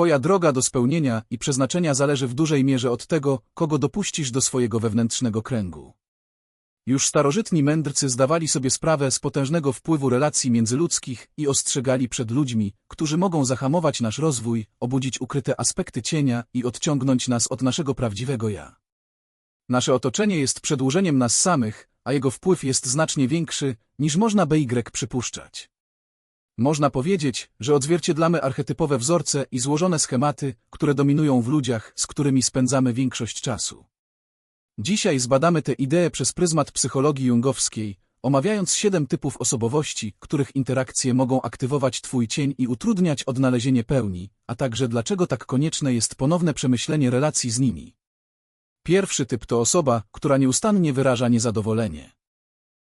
Twoja droga do spełnienia i przeznaczenia zależy w dużej mierze od tego, kogo dopuścisz do swojego wewnętrznego kręgu. Już starożytni mędrcy zdawali sobie sprawę z potężnego wpływu relacji międzyludzkich i ostrzegali przed ludźmi, którzy mogą zahamować nasz rozwój, obudzić ukryte aspekty cienia i odciągnąć nas od naszego prawdziwego ja. Nasze otoczenie jest przedłużeniem nas samych, a jego wpływ jest znacznie większy, niż można by Y przypuszczać. Można powiedzieć, że odzwierciedlamy archetypowe wzorce i złożone schematy, które dominują w ludziach, z którymi spędzamy większość czasu. Dzisiaj zbadamy tę ideę przez pryzmat psychologii jungowskiej, omawiając siedem typów osobowości, których interakcje mogą aktywować Twój cień i utrudniać odnalezienie pełni, a także dlaczego tak konieczne jest ponowne przemyślenie relacji z nimi. Pierwszy typ to osoba, która nieustannie wyraża niezadowolenie.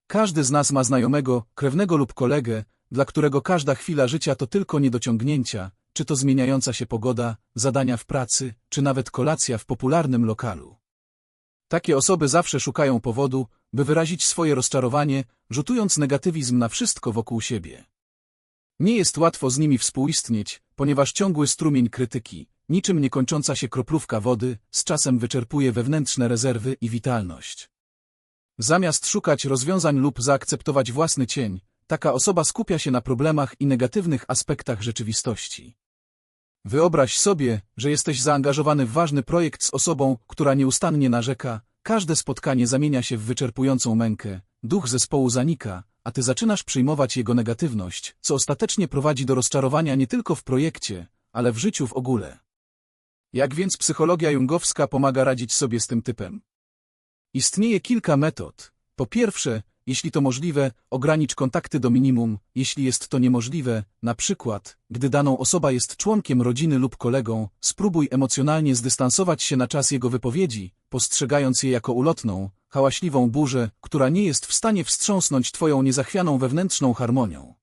Każdy z nas ma znajomego, krewnego lub kolegę, dla którego każda chwila życia to tylko niedociągnięcia, czy to zmieniająca się pogoda, zadania w pracy, czy nawet kolacja w popularnym lokalu. Takie osoby zawsze szukają powodu, by wyrazić swoje rozczarowanie, rzutując negatywizm na wszystko wokół siebie. Nie jest łatwo z nimi współistnieć, ponieważ ciągły strumień krytyki, niczym niekończąca się kroplówka wody, z czasem wyczerpuje wewnętrzne rezerwy i witalność. Zamiast szukać rozwiązań lub zaakceptować własny cień, taka osoba skupia się na problemach i negatywnych aspektach rzeczywistości. Wyobraź sobie, że jesteś zaangażowany w ważny projekt z osobą, która nieustannie narzeka, każde spotkanie zamienia się w wyczerpującą mękę, duch zespołu zanika, a ty zaczynasz przyjmować jego negatywność, co ostatecznie prowadzi do rozczarowania nie tylko w projekcie, ale w życiu w ogóle. Jak więc psychologia jungowska pomaga radzić sobie z tym typem? Istnieje kilka metod. Po pierwsze, jeśli to możliwe, ogranicz kontakty do minimum, jeśli jest to niemożliwe, na przykład, gdy daną osoba jest członkiem rodziny lub kolegą, spróbuj emocjonalnie zdystansować się na czas jego wypowiedzi, postrzegając je jako ulotną, hałaśliwą burzę, która nie jest w stanie wstrząsnąć twoją niezachwianą wewnętrzną harmonią.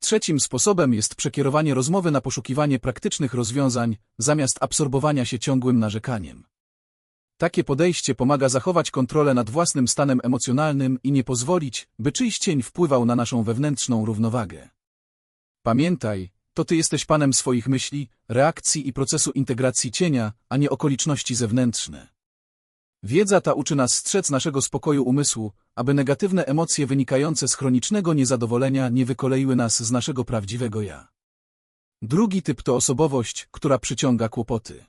Trzecim sposobem jest przekierowanie rozmowy na poszukiwanie praktycznych rozwiązań, zamiast absorbowania się ciągłym narzekaniem. Takie podejście pomaga zachować kontrolę nad własnym stanem emocjonalnym i nie pozwolić, by czyjś cień wpływał na naszą wewnętrzną równowagę. Pamiętaj, to ty jesteś panem swoich myśli, reakcji i procesu integracji cienia, a nie okoliczności zewnętrzne. Wiedza ta uczy nas strzec naszego spokoju umysłu, aby negatywne emocje wynikające z chronicznego niezadowolenia nie wykoleiły nas z naszego prawdziwego ja. Drugi typ to osobowość, która przyciąga kłopoty.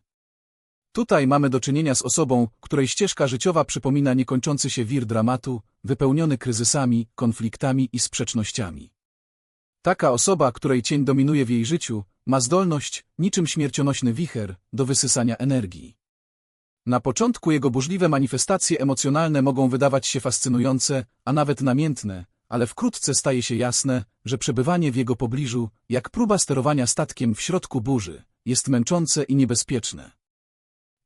Tutaj mamy do czynienia z osobą, której ścieżka życiowa przypomina niekończący się wir dramatu, wypełniony kryzysami, konfliktami i sprzecznościami. Taka osoba, której cień dominuje w jej życiu, ma zdolność, niczym śmiercionośny wicher, do wysysania energii. Na początku jego burzliwe manifestacje emocjonalne mogą wydawać się fascynujące, a nawet namiętne, ale wkrótce staje się jasne, że przebywanie w jego pobliżu, jak próba sterowania statkiem w środku burzy, jest męczące i niebezpieczne.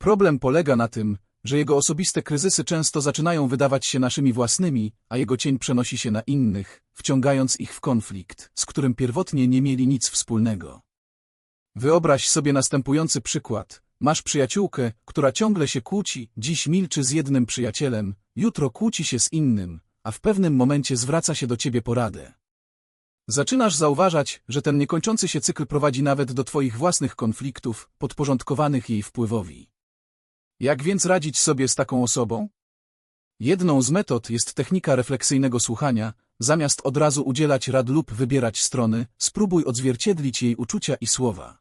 Problem polega na tym, że jego osobiste kryzysy często zaczynają wydawać się naszymi własnymi, a jego cień przenosi się na innych, wciągając ich w konflikt, z którym pierwotnie nie mieli nic wspólnego. Wyobraź sobie następujący przykład. Masz przyjaciółkę, która ciągle się kłóci, dziś milczy z jednym przyjacielem, jutro kłóci się z innym, a w pewnym momencie zwraca się do ciebie poradę. Zaczynasz zauważać, że ten niekończący się cykl prowadzi nawet do twoich własnych konfliktów, podporządkowanych jej wpływowi. Jak więc radzić sobie z taką osobą? Jedną z metod jest technika refleksyjnego słuchania, zamiast od razu udzielać rad lub wybierać strony, spróbuj odzwierciedlić jej uczucia i słowa.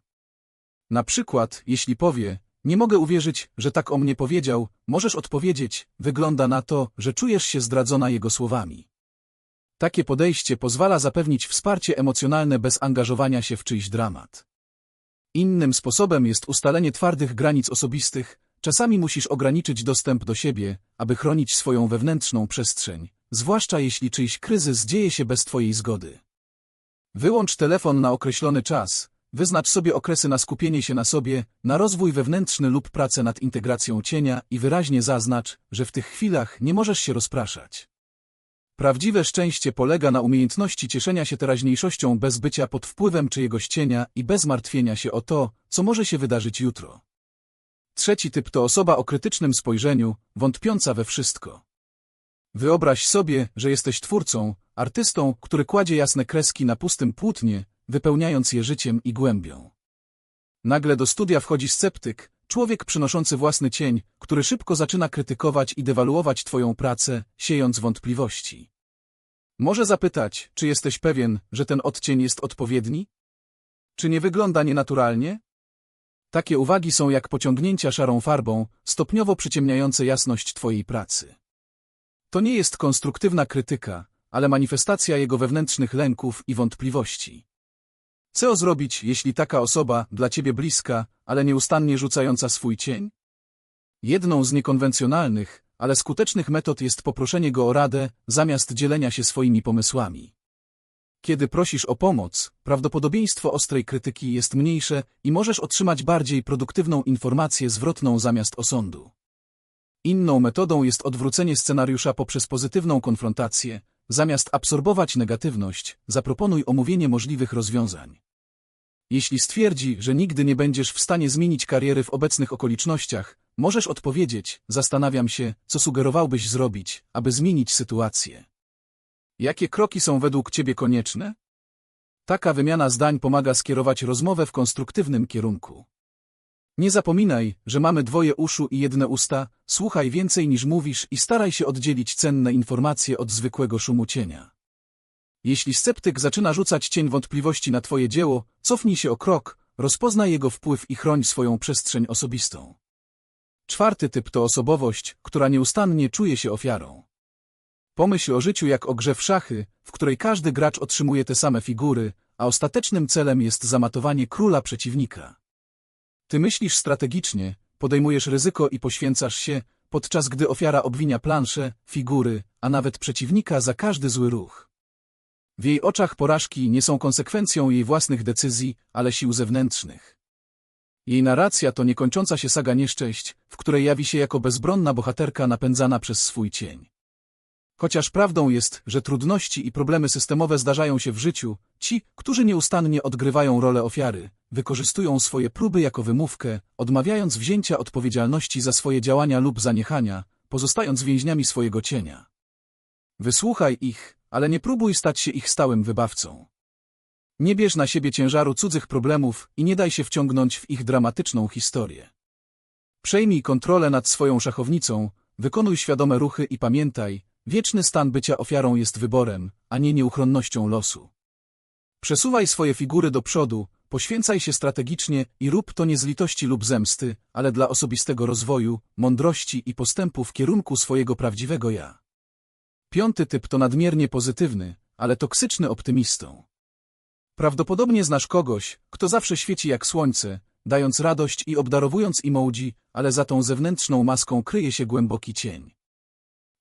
Na przykład, jeśli powie, nie mogę uwierzyć, że tak o mnie powiedział, możesz odpowiedzieć, wygląda na to, że czujesz się zdradzona jego słowami. Takie podejście pozwala zapewnić wsparcie emocjonalne bez angażowania się w czyjś dramat. Innym sposobem jest ustalenie twardych granic osobistych, Czasami musisz ograniczyć dostęp do siebie, aby chronić swoją wewnętrzną przestrzeń, zwłaszcza jeśli czyjś kryzys dzieje się bez Twojej zgody. Wyłącz telefon na określony czas, wyznacz sobie okresy na skupienie się na sobie, na rozwój wewnętrzny lub pracę nad integracją cienia i wyraźnie zaznacz, że w tych chwilach nie możesz się rozpraszać. Prawdziwe szczęście polega na umiejętności cieszenia się teraźniejszością bez bycia pod wpływem czyjegoś cienia i bez martwienia się o to, co może się wydarzyć jutro. Trzeci typ to osoba o krytycznym spojrzeniu, wątpiąca we wszystko. Wyobraź sobie, że jesteś twórcą, artystą, który kładzie jasne kreski na pustym płótnie, wypełniając je życiem i głębią. Nagle do studia wchodzi sceptyk, człowiek przynoszący własny cień, który szybko zaczyna krytykować i dewaluować twoją pracę, siejąc wątpliwości. Może zapytać, czy jesteś pewien, że ten odcień jest odpowiedni? Czy nie wygląda nienaturalnie? Takie uwagi są jak pociągnięcia szarą farbą, stopniowo przyciemniające jasność twojej pracy. To nie jest konstruktywna krytyka, ale manifestacja jego wewnętrznych lęków i wątpliwości. Co zrobić, jeśli taka osoba, dla ciebie bliska, ale nieustannie rzucająca swój cień? Jedną z niekonwencjonalnych, ale skutecznych metod jest poproszenie go o radę, zamiast dzielenia się swoimi pomysłami. Kiedy prosisz o pomoc, prawdopodobieństwo ostrej krytyki jest mniejsze i możesz otrzymać bardziej produktywną informację zwrotną zamiast osądu. Inną metodą jest odwrócenie scenariusza poprzez pozytywną konfrontację. Zamiast absorbować negatywność, zaproponuj omówienie możliwych rozwiązań. Jeśli stwierdzi, że nigdy nie będziesz w stanie zmienić kariery w obecnych okolicznościach, możesz odpowiedzieć, zastanawiam się, co sugerowałbyś zrobić, aby zmienić sytuację. Jakie kroki są według ciebie konieczne? Taka wymiana zdań pomaga skierować rozmowę w konstruktywnym kierunku. Nie zapominaj, że mamy dwoje uszu i jedne usta, słuchaj więcej niż mówisz i staraj się oddzielić cenne informacje od zwykłego szumu cienia. Jeśli sceptyk zaczyna rzucać cień wątpliwości na twoje dzieło, cofnij się o krok, rozpoznaj jego wpływ i chroń swoją przestrzeń osobistą. Czwarty typ to osobowość, która nieustannie czuje się ofiarą. Pomyśl o życiu jak o grze w szachy, w której każdy gracz otrzymuje te same figury, a ostatecznym celem jest zamatowanie króla przeciwnika. Ty myślisz strategicznie, podejmujesz ryzyko i poświęcasz się, podczas gdy ofiara obwinia plansze, figury, a nawet przeciwnika za każdy zły ruch. W jej oczach porażki nie są konsekwencją jej własnych decyzji, ale sił zewnętrznych. Jej narracja to niekończąca się saga nieszczęść, w której jawi się jako bezbronna bohaterka napędzana przez swój cień. Chociaż prawdą jest, że trudności i problemy systemowe zdarzają się w życiu, ci, którzy nieustannie odgrywają rolę ofiary, wykorzystują swoje próby jako wymówkę, odmawiając wzięcia odpowiedzialności za swoje działania lub zaniechania, pozostając więźniami swojego cienia. Wysłuchaj ich, ale nie próbuj stać się ich stałym wybawcą. Nie bierz na siebie ciężaru cudzych problemów i nie daj się wciągnąć w ich dramatyczną historię. Przejmij kontrolę nad swoją szachownicą, wykonuj świadome ruchy i pamiętaj, wieczny stan bycia ofiarą jest wyborem, a nie nieuchronnością losu. Przesuwaj swoje figury do przodu, poświęcaj się strategicznie i rób to nie z litości lub zemsty, ale dla osobistego rozwoju, mądrości i postępu w kierunku swojego prawdziwego ja. Piąty typ to nadmiernie pozytywny, ale toksyczny optymistą. Prawdopodobnie znasz kogoś, kto zawsze świeci jak słońce, dając radość i obdarowując emoji, ale za tą zewnętrzną maską kryje się głęboki cień.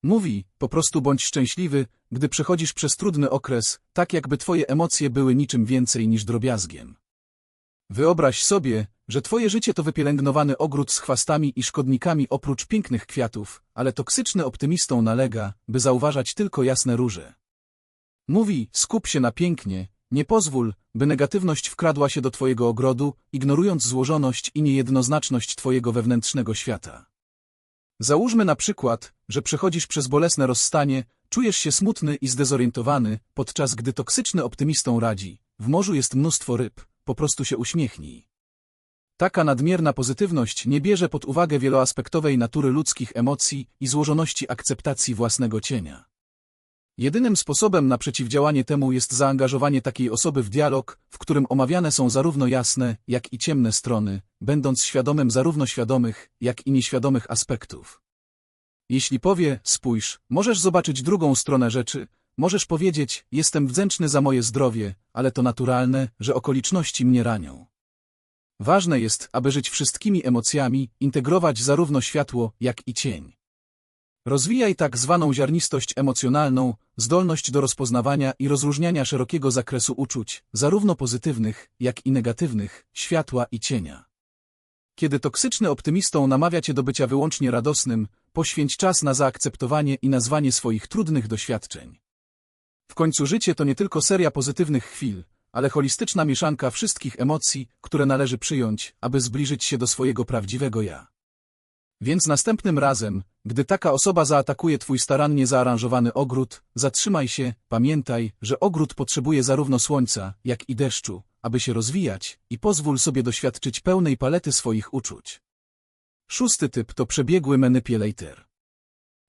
Mówi, po prostu bądź szczęśliwy, gdy przechodzisz przez trudny okres, tak jakby twoje emocje były niczym więcej niż drobiazgiem. Wyobraź sobie, że twoje życie to wypielęgnowany ogród z chwastami i szkodnikami oprócz pięknych kwiatów, ale toksyczny optymistą nalega, by zauważać tylko jasne róże. Mówi, skup się na pięknie, nie pozwól, by negatywność wkradła się do twojego ogrodu, ignorując złożoność i niejednoznaczność twojego wewnętrznego świata. Załóżmy na przykład, że przechodzisz przez bolesne rozstanie, czujesz się smutny i zdezorientowany, podczas gdy toksyczny optymistą radzi. W morzu jest mnóstwo ryb, po prostu się uśmiechnij. Taka nadmierna pozytywność nie bierze pod uwagę wieloaspektowej natury ludzkich emocji i złożoności akceptacji własnego cienia. Jedynym sposobem na przeciwdziałanie temu jest zaangażowanie takiej osoby w dialog, w którym omawiane są zarówno jasne, jak i ciemne strony, będąc świadomym zarówno świadomych, jak i nieświadomych aspektów. Jeśli powie, spójrz, możesz zobaczyć drugą stronę rzeczy, możesz powiedzieć, jestem wdzięczny za moje zdrowie, ale to naturalne, że okoliczności mnie ranią. Ważne jest, aby żyć wszystkimi emocjami, integrować zarówno światło, jak i cień. Rozwijaj tak zwaną ziarnistość emocjonalną, zdolność do rozpoznawania i rozróżniania szerokiego zakresu uczuć, zarówno pozytywnych, jak i negatywnych, światła i cienia. Kiedy toksyczny optymistą namawia cię do bycia wyłącznie radosnym, poświęć czas na zaakceptowanie i nazwanie swoich trudnych doświadczeń. W końcu życie to nie tylko seria pozytywnych chwil, ale holistyczna mieszanka wszystkich emocji, które należy przyjąć, aby zbliżyć się do swojego prawdziwego ja. Więc następnym razem, gdy taka osoba zaatakuje twój starannie zaaranżowany ogród, zatrzymaj się, pamiętaj, że ogród potrzebuje zarówno słońca, jak i deszczu, aby się rozwijać i pozwól sobie doświadczyć pełnej palety swoich uczuć. Szósty typ to przebiegły manipulator.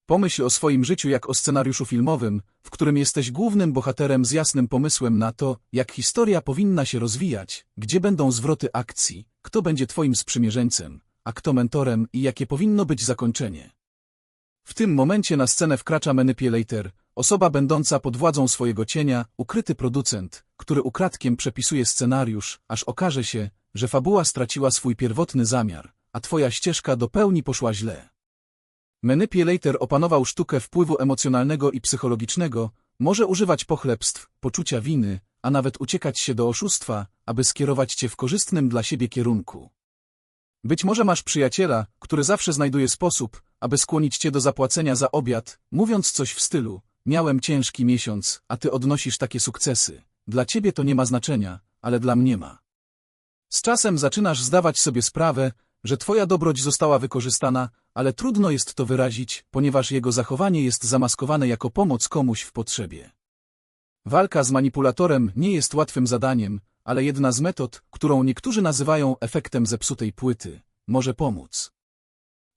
Pomyśl o swoim życiu jak o scenariuszu filmowym, w którym jesteś głównym bohaterem z jasnym pomysłem na to, jak historia powinna się rozwijać, gdzie będą zwroty akcji, kto będzie twoim sprzymierzeńcem, a kto mentorem i jakie powinno być zakończenie. W tym momencie na scenę wkracza manipulator, osoba będąca pod władzą swojego cienia, ukryty producent, który ukradkiem przepisuje scenariusz, aż okaże się, że fabuła straciła swój pierwotny zamiar, a twoja ścieżka do pełni poszła źle. Manipulator opanował sztukę wpływu emocjonalnego i psychologicznego, może używać pochlebstw, poczucia winy, a nawet uciekać się do oszustwa, aby skierować cię w korzystnym dla siebie kierunku. Być może masz przyjaciela, który zawsze znajduje sposób, aby skłonić cię do zapłacenia za obiad, mówiąc coś w stylu miałem ciężki miesiąc, a ty odnosisz takie sukcesy. Dla ciebie to nie ma znaczenia, ale dla mnie ma. Z czasem zaczynasz zdawać sobie sprawę, że twoja dobroć została wykorzystana, ale trudno jest to wyrazić, ponieważ jego zachowanie jest zamaskowane jako pomoc komuś w potrzebie. Walka z manipulatorem nie jest łatwym zadaniem, ale jedna z metod, którą niektórzy nazywają efektem zepsutej płyty, może pomóc.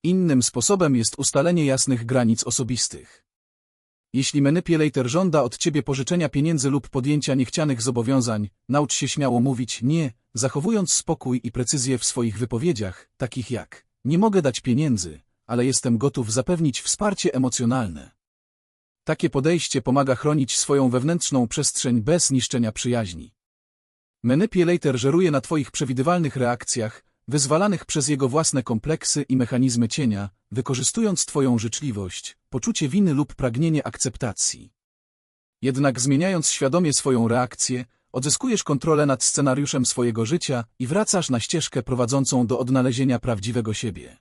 Innym sposobem jest ustalenie jasnych granic osobistych. Jeśli manipulator żąda od ciebie pożyczenia pieniędzy lub podjęcia niechcianych zobowiązań, naucz się śmiało mówić nie, zachowując spokój i precyzję w swoich wypowiedziach, takich jak nie mogę dać pieniędzy, ale jestem gotów zapewnić wsparcie emocjonalne. Takie podejście pomaga chronić swoją wewnętrzną przestrzeń bez niszczenia przyjaźni. Manipulator żeruje na twoich przewidywalnych reakcjach, wyzwalanych przez jego własne kompleksy i mechanizmy cienia, wykorzystując twoją życzliwość, poczucie winy lub pragnienie akceptacji. Jednak zmieniając świadomie swoją reakcję, odzyskujesz kontrolę nad scenariuszem swojego życia i wracasz na ścieżkę prowadzącą do odnalezienia prawdziwego siebie.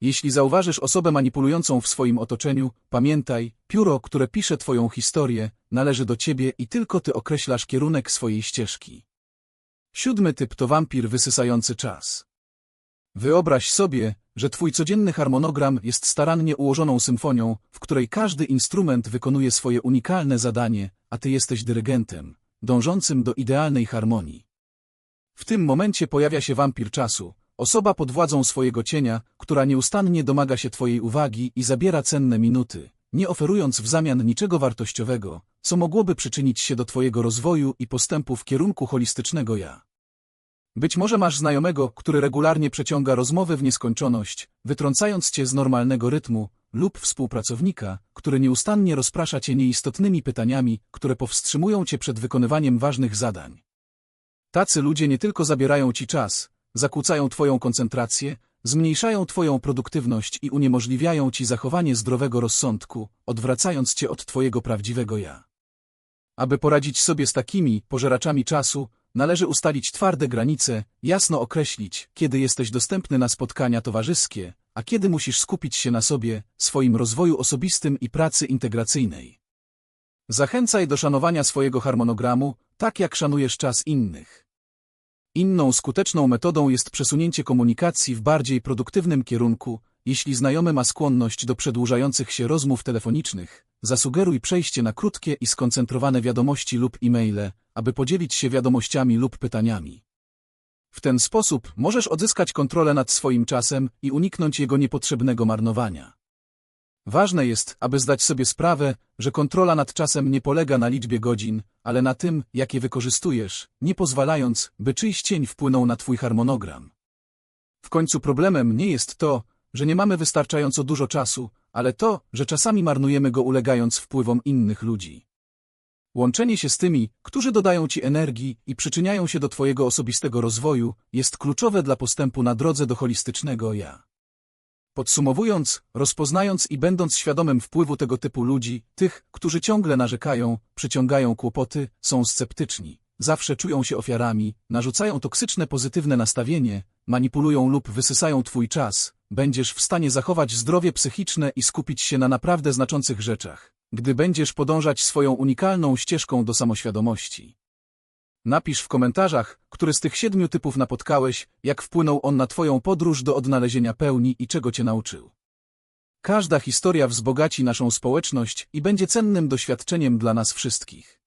Jeśli zauważysz osobę manipulującą w swoim otoczeniu, pamiętaj, pióro, które pisze twoją historię, należy do ciebie i tylko ty określasz kierunek swojej ścieżki. Siódmy typ to wampir wysysający czas. Wyobraź sobie, że twój codzienny harmonogram jest starannie ułożoną symfonią, w której każdy instrument wykonuje swoje unikalne zadanie, a ty jesteś dyrygentem, dążącym do idealnej harmonii. W tym momencie pojawia się wampir czasu, osoba pod władzą swojego cienia, która nieustannie domaga się twojej uwagi i zabiera cenne minuty, nie oferując w zamian niczego wartościowego, co mogłoby przyczynić się do twojego rozwoju i postępu w kierunku holistycznego ja. Być może masz znajomego, który regularnie przeciąga rozmowy w nieskończoność, wytrącając cię z normalnego rytmu, lub współpracownika, który nieustannie rozprasza cię nieistotnymi pytaniami, które powstrzymują cię przed wykonywaniem ważnych zadań. Tacy ludzie nie tylko zabierają ci czas, zakłócają twoją koncentrację, zmniejszają twoją produktywność i uniemożliwiają ci zachowanie zdrowego rozsądku, odwracając cię od twojego prawdziwego ja. Aby poradzić sobie z takimi pożeraczami czasu, należy ustalić twarde granice, jasno określić, kiedy jesteś dostępny na spotkania towarzyskie, a kiedy musisz skupić się na sobie, swoim rozwoju osobistym i pracy integracyjnej. Zachęcaj do szanowania swojego harmonogramu, tak jak szanujesz czas innych. Inną skuteczną metodą jest przesunięcie komunikacji w bardziej produktywnym kierunku, jeśli znajomy ma skłonność do przedłużających się rozmów telefonicznych, zasugeruj przejście na krótkie i skoncentrowane wiadomości lub e-maile, aby podzielić się wiadomościami lub pytaniami. W ten sposób możesz odzyskać kontrolę nad swoim czasem i uniknąć jego niepotrzebnego marnowania. Ważne jest, aby zdać sobie sprawę, że kontrola nad czasem nie polega na liczbie godzin, ale na tym, jakie wykorzystujesz, nie pozwalając, by czyjś cień wpłynął na twój harmonogram. W końcu problemem nie jest to, że nie mamy wystarczająco dużo czasu, ale to, że czasami marnujemy go ulegając wpływom innych ludzi. Łączenie się z tymi, którzy dodają ci energii i przyczyniają się do twojego osobistego rozwoju, jest kluczowe dla postępu na drodze do holistycznego ja. Podsumowując, rozpoznając i będąc świadomym wpływu tego typu ludzi, tych, którzy ciągle narzekają, przyciągają kłopoty, są sceptyczni, zawsze czują się ofiarami, narzucają toksyczne pozytywne nastawienie, manipulują lub wysysają twój czas, będziesz w stanie zachować zdrowie psychiczne i skupić się na naprawdę znaczących rzeczach, gdy będziesz podążać swoją unikalną ścieżką do samoświadomości. Napisz w komentarzach, który z tych siedmiu typów napotkałeś, jak wpłynął on na twoją podróż do odnalezienia pełni i czego cię nauczył. Każda historia wzbogaci naszą społeczność i będzie cennym doświadczeniem dla nas wszystkich.